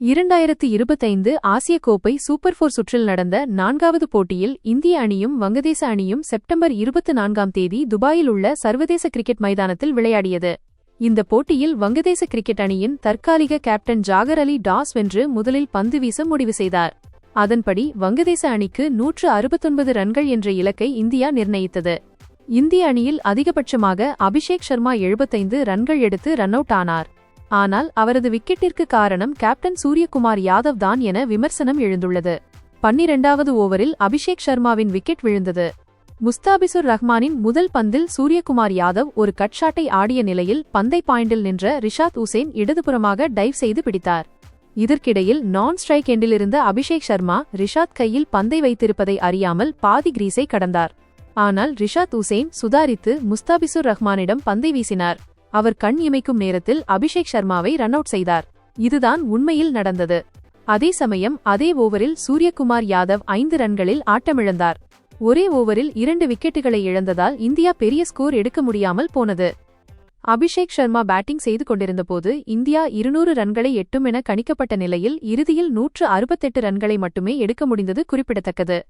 இரண்டாயிரத்து இருபத்தைந்து ஆசிய கோப்பை சூப்பர் போர் சுற்றில் நடந்த நான்காவது போட்டியில் இந்திய அணியும் வங்கதேச அணியும் செப்டம்பர் இருபத்து நான்காம் தேதி துபாயில் உள்ள சர்வதேச கிரிக்கெட் மைதானத்தில் விளையாடியது. இந்த போட்டியில் வங்கதேச கிரிக்கெட் அணியின் தற்காலிக கேப்டன் ஜாகர் அலி டாஸ் வென்று முதலில் பந்து வீச முடிவு செய்தார். அதன்படி வங்கதேச அணிக்கு நூற்று அறுபத்தொன்பது ரன்கள் என்ற இலக்கை இந்தியா நிர்ணயித்தது. இந்திய அணியில் அதிகபட்சமாக அபிஷேக் சர்மா எழுபத்தைந்து ரன்கள் எடுத்து ரன் அவுட் ஆனார். ஆனால் அவரது விக்கெட்டிற்கு காரணம் கேப்டன் சூரியகுமார் யாதவ் தான் என விமர்சனம் எழுந்துள்ளது. பன்னிரெண்டாவது ஓவரில் அபிஷேக் சர்மாவின் விக்கெட் விழுந்தது. முஸ்தாபிசுர் ரஹ்மானின் முதல் பந்தில் சூரியகுமார் யாதவ் ஒரு கட்ஷாட்டை ஆடிய நிலையில் பந்தை பாயிண்டில் நின்ற ரிஷாத் உசேன் இடதுபுறமாக டைவ் செய்து பிடித்தார். இதற்கிடையில் நான் ஸ்ட்ரைக் எண்டிலிருந்த அபிஷேக் சர்மா ரிஷாத் கையில் பந்தை வைத்திருப்பதை அறியாமல் பாதி கிரீஸை கடந்தார். ஆனால் ரிஷாத் உசேன் சுதாரித்து முஸ்தாபிசுர் ரஹ்மானிடம் பந்தை வீசினார். அவர் கண் இமைக்கும் நேரத்தில் அபிஷேக் சர்மாவை ரன் அவுட் செய்தார். இதுதான் உண்மையில் நடந்தது. அதே சமயம் அதே ஓவரில் சூரியகுமார் யாதவ் ஐந்து ரன்களில் ஆட்டமிழந்தார். ஒரே ஓவரில் இரண்டு விக்கெட்டுகளை இழந்ததால் இந்தியா பெரிய ஸ்கோர் எடுக்க முடியாமல் போனது. அபிஷேக் சர்மா பேட்டிங் செய்து கொண்டிருந்தபோது இந்தியா இருநூறு ரன்களை எட்டும் என கணிக்கப்பட்ட நிலையில் இறுதியில் நூற்று அறுபத்தெட்டு ரன்களை மட்டுமே எடுக்க முடிந்தது குறிப்பிடத்தக்கது.